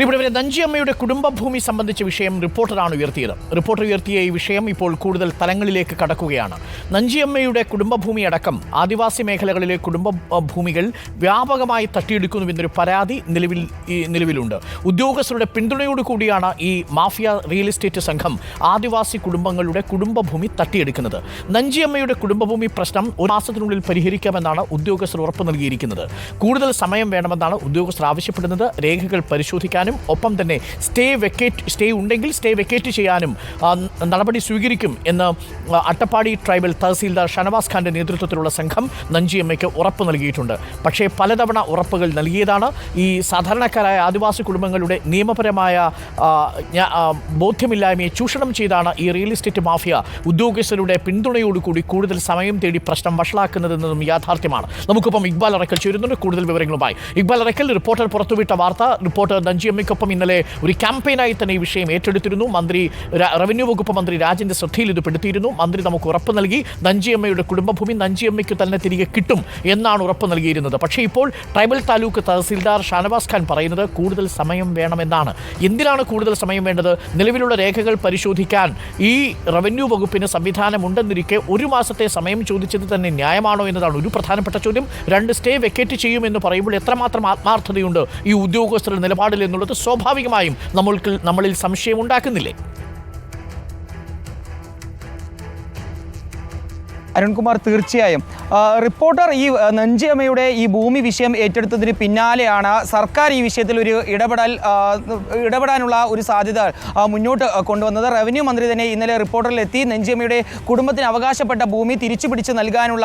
പ്രിയപ്പെട്ടവരെ നഞ്ചിയമ്മയുടെ കുടുംബഭൂമി സംബന്ധിച്ച വിഷയം റിപ്പോർട്ടറാണ് ഉയർത്തിയത്. റിപ്പോർട്ടർ ഉയർത്തിയ ഈ വിഷയം ഇപ്പോൾ കൂടുതൽ തലങ്ങളിലേക്ക് കടക്കുകയാണ്. നഞ്ചിയമ്മയുടെ കുടുംബഭൂമി അടക്കം ആദിവാസി മേഖലകളിലെ കുടുംബഭൂമികൾ വ്യാപകമായി തട്ടിയെടുക്കുന്നുവെന്നൊരു പരാതി നിലവിൽ നിലവിലുണ്ട്. ഉദ്യോഗസ്ഥരുടെ പിന്തുണയോട് കൂടിയാണ് ഈ മാഫിയ റിയൽ എസ്റ്റേറ്റ് സംഘം ആദിവാസി കുടുംബങ്ങളുടെ കുടുംബഭൂമി തട്ടിയെടുക്കുന്നത്. നഞ്ചിയമ്മയുടെ കുടുംബഭൂമി പ്രശ്നം ഒരു മാസത്തിനുള്ളിൽ പരിഹരിക്കാമെന്നാണ് ഉദ്യോഗസ്ഥർ ഉറപ്പ് നൽകിയിരിക്കുന്നത്. കൂടുതൽ സമയം വേണമെന്നാണ് ഉദ്യോഗസ്ഥർ ആവശ്യപ്പെടുന്നത്. രേഖകൾ പരിശോധിക്കാനും ഒപ്പം തന്നെ സ്റ്റേ വെക്കേറ്റ് സ്റ്റേ ഉണ്ടെങ്കിൽ സ്റ്റേ വെക്കേറ്റ് ചെയ്യാനും നടപടി സ്വീകരിക്കും എന്ന് അട്ടപ്പാടി ട്രൈബൽ തഹസീൽദാർ ഷനവാസ് ഖാന്റെ നേതൃത്വത്തിലുള്ള സംഘം നഞ്ചിയമ്മയ്ക്ക് ഉറപ്പ് നൽകിയിട്ടുണ്ട്. പക്ഷേ പലതവണ ഉറപ്പുകൾ നൽകിയതാണ് ഈ സാധാരണക്കാരായ ആദിവാസി കുടുംബങ്ങളുടെ നിയമപരമായ ബോധ്യമില്ലായ്മയെ ചൂഷണം ചെയ്താണ് ഈ റിയൽ എസ്റ്റേറ്റ് മാഫിയ ഉദ്യോഗസ്ഥരുടെ പിന്തുണയോടുകൂടി കൂടുതൽ സമയം തേടി പ്രശ്നം വഷളാക്കുന്നതെന്നതും യാഥാർത്ഥ്യമാണ്. നമുക്കിപ്പം ഇക്ബാൽ അറക്കൽ ചേരുന്നുണ്ട്. കൂടുതൽ വിവരങ്ങളുമായി ഇക്ബാൽ അറക്കൽ റിപ്പോർട്ടർ പുറത്തുവിട്ട വാർത്ത റിപ്പോർട്ടർ നഞ്ചിയമ്മയ്ക്കൊപ്പം ഇന്നലെ ഒരു ക്യാമ്പയിനായി തന്നെ ഈ വിഷയം ഏറ്റെടുത്തിരുന്നു. മന്ത്രി റവന്യൂ വകുപ്പ് മന്ത്രി രാജന്റെ ശ്രദ്ധയിൽ ഇത് പെടുത്തിയിരുന്നു. മന്ത്രി നമുക്ക് ഉറപ്പ് നൽകി നഞ്ചിയമ്മയുടെ കുടുംബഭൂമി നഞ്ചിയമ്മയ്ക്ക് തന്നെ തിരികെ കിട്ടും എന്നാണ് ഉറപ്പ് നൽകിയിരുന്നത്. പക്ഷേ ഇപ്പോൾ ട്രൈബൽ താലൂക്ക് തഹസീൽദാർ ഷാനവാസ് ഖാൻ പറയുന്നത് കൂടുതൽ സമയം വേണമെന്നാണ്. എന്തിനാണ് കൂടുതൽ സമയം വേണ്ടത്? നിലവിലുള്ള രേഖകൾ പരിശോധിക്കാൻ ഈ റവന്യൂ വകുപ്പിന് സംവിധാനമുണ്ടെന്നിരിക്കെ ഒരു മാസത്തെ സമയം ചോദിച്ചത് തന്നെ ന്യായമാണോ എന്നതാണ് ഒരു പ്രധാനപ്പെട്ട ചോദ്യം. രണ്ട് സ്റ്റേ വെക്കേറ്റ് ചെയ്യുമെന്ന് പറയുമ്പോൾ എത്രമാത്രം ആത്മാർത്ഥതയുണ്ട് ഈ ഉദ്യോഗസ്ഥരുടെ നിലപാടിൽ എന്നുള്ളത് സ്വാഭാവികമായും നമ്മൾക്ക് നമ്മളിൽ സംശയം ഉണ്ടാക്കുന്നില്ലേ? അരുൺകുമാർ തീർച്ചയായും. റിപ്പോർട്ടർ ഈ നെഞ്ചിയമ്മയുടെ ഈ ഭൂമി വിഷയം ഏറ്റെടുത്തതിന് പിന്നാലെയാണ് സർക്കാർ ഈ വിഷയത്തിൽ ഒരു ഇടപെടൽ ഇടപെടാനുള്ള ഒരു സാധ്യത മുന്നോട്ട് കൊണ്ടുവന്നത്. റവന്യൂ മന്ത്രി തന്നെ ഇന്നലെ റിപ്പോർട്ടറിലെത്തി. നെഞ്ചിയമ്മയുടെ കുടുംബത്തിന് അവകാശപ്പെട്ട ഭൂമി തിരിച്ചു പിടിച്ച് നൽകാനുള്ള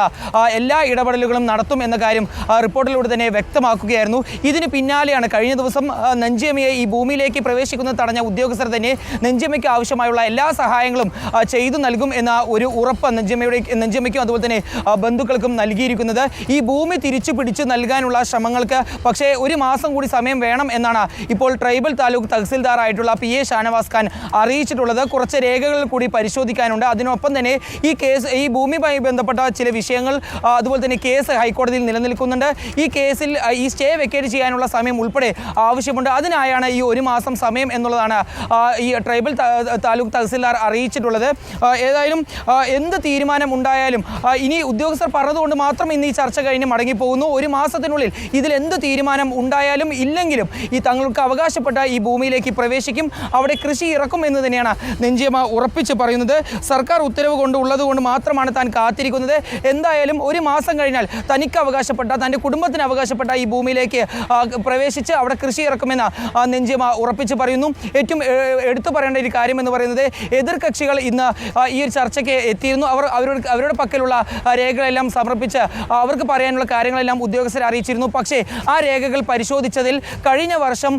എല്ലാ ഇടപെടലുകളും നടത്തും എന്ന കാര്യം റിപ്പോർട്ടിലൂടെ തന്നെ വ്യക്തമാക്കുകയായിരുന്നു. ഇതിന് പിന്നാലെയാണ് കഴിഞ്ഞ ദിവസം നെഞ്ചിയമ്മയെ ഈ ഭൂമിയിലേക്ക് പ്രവേശിക്കുന്ന തടഞ്ഞ ഉദ്യോഗസ്ഥർ തന്നെ നെഞ്ചിയമ്മയ്ക്ക് ആവശ്യമായുള്ള എല്ലാ സഹായങ്ങളും ചെയ്തു നൽകും എന്ന ഒരു ഉറപ്പ് നെഞ്ചിയമ്മയുടെ നെഞ്ചിയമ്മയ്ക്കും അതുപോലെ തന്നെ ബന്ധുക്കൾക്കും നൽകിയിരിക്കുന്നത്. ഈ ഭൂമി തിരിച്ചു പിടിച്ച് നൽകാനുള്ള ശ്രമങ്ങൾക്ക് പക്ഷേ ഒരു മാസം കൂടി സമയം വേണം എന്നാണ് ഇപ്പോൾ ട്രൈബൽ താലൂക്ക് തഹസിൽദാറായിട്ടുള്ള പി എ ഷാനവാസ് ഖാൻ അറിയിച്ചിട്ടുള്ളത്. കുറച്ച് രേഖകൾ കൂടി പരിശോധിക്കാനുണ്ട്. അതിനൊപ്പം തന്നെ ഈ കേസ് ഈ ഭൂമിയുമായി ബന്ധപ്പെട്ട ചില വിഷയങ്ങൾ അതുപോലെ തന്നെ കേസ് ഹൈക്കോടതിയിൽ നിലനിൽക്കുന്നുണ്ട്. ഈ കേസിൽ ഈ സ്റ്റേ വെക്കേറ്റ് ചെയ്യാനുള്ള സമയം ഉൾപ്പെടെ ആവശ്യമുണ്ട്. അതിനായാണ് ഈ ഒരു മാസം സമയം എന്നുള്ളതാണ് ഈ ട്രൈബൽ താലൂക്ക് തഹസിൽദാർ അറിയിച്ചിട്ടുള്ളത്. ഏതായാലും എന്ത് തീരുമാനം ഉണ്ടായാലും ആ, ഇനി ഉദ്യോഗസ്ഥർ പറഞ്ഞതുകൊണ്ട് മാത്രം ഇന്ന് ഈ ചർച്ച കഴിഞ്ഞ് മടങ്ങിപ്പോകുന്നു. ഒരു മാസത്തിനുള്ളിൽ ഇതിൽ എന്ത് തീരുമാനം ഉണ്ടായാലും ഇല്ലെങ്കിലും ഈ തങ്ങൾക്ക് അവകാശപ്പെട്ട ഈ ഭൂമിയിലേക്ക് പ്രവേശിക്കും അവിടെ കൃഷി ഇറക്കും എന്ന് തന്നെയാണ് നെഞ്ചിയമ്മ ഉറപ്പിച്ച് പറയുന്നത്. സർക്കാർ ഉത്തരവ് കൊണ്ട് ഉള്ളതുകൊണ്ട് മാത്രമാണ് താൻ കാത്തിരിക്കുന്നത്. എന്തായാലും ഒരു മാസം കഴിഞ്ഞാൽ തനിക്ക് അവകാശപ്പെട്ട തന്റെ കുടുംബത്തിന് അവകാശപ്പെട്ട ഈ ഭൂമിയിലേക്ക് പ്രവേശിച്ച് അവിടെ കൃഷി ഇറക്കുമെന്ന് നെഞ്ചിയമ്മ ഉറപ്പിച്ച് പറയുന്നു. ഏറ്റവും എടുത്തു പറയേണ്ട ഒരു കാര്യം എന്ന് പറയുന്നത് എതിർകക്ഷികൾ ഇന്ന് ഈ ഒരു ചർച്ചയ്ക്ക് എത്തിയിരുന്നു. അവർ അവരുടെ അവരുടെ പക്കലുള്ള രേഖകളെല്ലാം സമർപ്പിച്ച് അവർക്ക് പറയാനുള്ള കാര്യങ്ങളെല്ലാം ഉദ്യോഗസ്ഥരെ അറിയിച്ചിരുന്നു. പക്ഷേ ആ രേഖകൾ പരിശോധിച്ചതിൽ കഴിഞ്ഞ വർഷം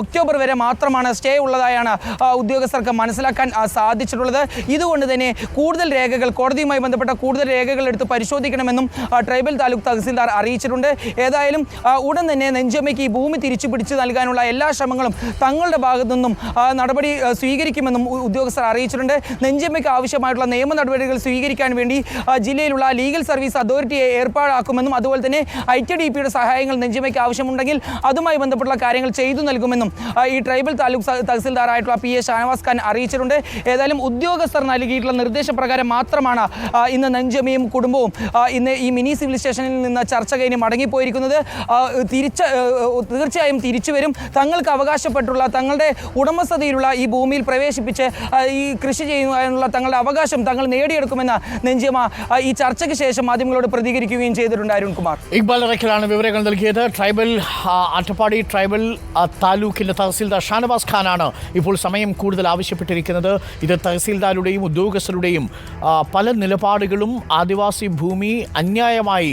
ഒക്ടോബർ വരെ മാത്രമാണ് സ്റ്റേ ഉള്ളതായാണ് ഉദ്യോഗസ്ഥർക്ക് മനസ്സിലാക്കാൻ സാധിച്ചിട്ടുള്ളത്. ഇതുകൊണ്ട് തന്നെ കൂടുതൽ രേഖകൾ കോടതിയുമായി ബന്ധപ്പെട്ട കൂടുതൽ രേഖകൾ എടുത്ത് പരിശോധിക്കണമെന്നും ട്രൈബൽ താലൂക്ക് തഹസിൽദാർ അറിയിച്ചിട്ടുണ്ട്. ഏതായാലും ഉടൻ തന്നെ നെഞ്ചമ്മയ്ക്ക് ഈ ഭൂമി തിരിച്ചു പിടിച്ചു നൽകാനുള്ള എല്ലാ ശ്രമങ്ങളും തങ്ങളുടെ ഭാഗത്തു നിന്നും നടപടി സ്വീകരിക്കുമെന്നും ഉദ്യോഗസ്ഥർ അറിയിച്ചിട്ടുണ്ട്. നെഞ്ചമ്മയ്ക്ക് ആവശ്യമായിട്ടുള്ള നിയമ നടപടികൾ സ്വീകരിക്കാൻ വേണ്ടി ജില്ലയിലുള്ള ലീഗൽ സർവീസ് അതോറിറ്റിയെ ഏർപ്പാടാക്കുമെന്നും അതുപോലെ തന്നെ ഐ ടി ഡി പിയുടെ സഹായങ്ങൾ നെഞ്ചിമയ്ക്ക് ആവശ്യമുണ്ടെങ്കിൽ അതുമായി ബന്ധപ്പെട്ടുള്ള കാര്യങ്ങൾ ചെയ്തു നൽകുമെന്നും ഈ ട്രൈബൽ താലൂക്ക് തഹസിൽദാറായിട്ടുള്ള പി എ ഷാനവാസ് ഖാൻ അറിയിച്ചിട്ടുണ്ട്. ഏതായാലും ഉദ്യോഗസ്ഥർ നൽകിയിട്ടുള്ള നിർദ്ദേശപ്രകാരം മാത്രമാണ് ഇന്ന് നെഞ്ചമയും കുടുംബവും ഇന്ന് ഈ മിനി സിവിൽ സ്റ്റേഷനിൽ നിന്ന് ചർച്ച കഴിഞ്ഞ് മടങ്ങിപ്പോയിരിക്കുന്നത്. തിരിച്ച തീർച്ചയായും തിരിച്ചു വരും. തങ്ങൾക്ക് അവകാശപ്പെട്ടുള്ള തങ്ങളുടെ ഉടമസ്ഥതയിലുള്ള ഈ ഭൂമിയിൽ പ്രവേശിപ്പിച്ച് ഈ കൃഷി ചെയ്യുവാനുള്ള തങ്ങളുടെ അവകാശം തങ്ങൾ നേടിയെടുക്കുമെന്ന് നെഞ്ചിയമ്മ ആ, ഈ ചർച്ചയ്ക്ക് ശേഷം മാധ്യമങ്ങളോട് പ്രതികരിക്കുകയും ചെയ്തിട്ടുണ്ട് അരുൺകുമാർ ഇക്ബാൽ അറക്കലാണ് വിവരങ്ങൾ നൽകിയത്. ട്രൈബൽ അട്ടപ്പാടി ട്രൈബൽ ആ, താലൂക്കിന്റെ തഹസീൽദാർ ഷാനവാസ് ഖാനാണ് ഇപ്പോൾ സമയം കൂടുതൽ ആവശ്യപ്പെട്ടിരിക്കുന്നത്. ഇത് തഹസീൽദാരുടെയും ഉദ്യോഗസ്ഥരുടെയും പല നിലപാടുകളും ആദിവാസി ഭൂമി അന്യായമായി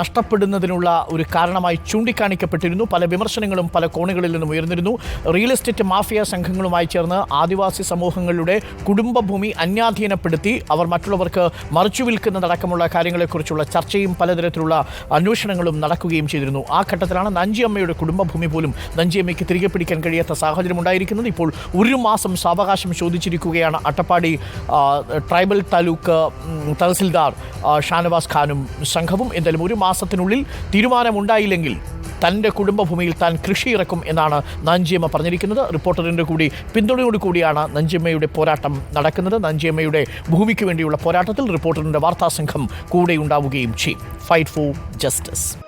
നഷ്ടപ്പെടുന്നതിനുള്ള ഒരു കാരണമായി ചൂണ്ടിക്കാണിക്കപ്പെട്ടിരുന്നു. പല വിമർശനങ്ങളും പല കോണുകളിൽ നിന്നും ഉയർന്നിരുന്നു. റിയൽ എസ്റ്റേറ്റ് മാഫിയ സംഘങ്ങളുമായി ചേർന്ന് ആദിവാസി സമൂഹങ്ങളുടെ കുടുംബഭൂമി അന്യാധീനപ്പെടുത്തി. അവർ മറ്റുള്ളവർക്ക് മറിച്ചു മറച്ചുവിൽക്കുന്നതടക്കമുള്ള കാര്യങ്ങളെക്കുറിച്ചുള്ള ചർച്ചയും പലതരത്തിലുള്ള അന്വേഷണങ്ങളും നടക്കുകയും ചെയ്തിരുന്നു. ആ ഘട്ടത്തിലാണ് നഞ്ചിയമ്മയുടെ കുടുംബഭൂമി പോലും നഞ്ചിയമ്മയ്ക്ക് തിരികെ പിടിക്കാൻ കഴിയാത്ത സാഹചര്യം ഉണ്ടായിരിക്കുന്നത് ഇപ്പോൾ ഒരു മാസം സാവകാശം ചോദിച്ചിരിക്കുകയാണ് അട്ടപ്പാടി ട്രൈബൽ താലൂക്ക് തഹസിൽദാർ ഷാനവാസ് ഖാനും സംഘവും. എന്തായാലും ഒരു മാസത്തിനുള്ളിൽ തീരുമാനമുണ്ടായില്ലെങ്കിൽ തന്റെ കുടുംബഭൂമിയിൽ താൻ കൃഷി ഇറക്കും എന്നാണ് നഞ്ചിയമ്മ പറഞ്ഞിരിക്കുന്നത്. റിപ്പോർട്ടറിന്റെ കൂടി പിന്തുണയോട് കൂടിയാണ് നഞ്ചിയമ്മയുടെ പോരാട്ടം നടക്കുന്നത്. നഞ്ചിയമ്മയുടെ ഭൂമിക്ക് വേണ്ടിയുള്ള പോരാട്ടത്തിൽ റിപ്പോർട്ടറിന്റെ വാർത്താസംഘം കൂടെ ഉണ്ടാവുകയും ചെയ്യും. Fight for justice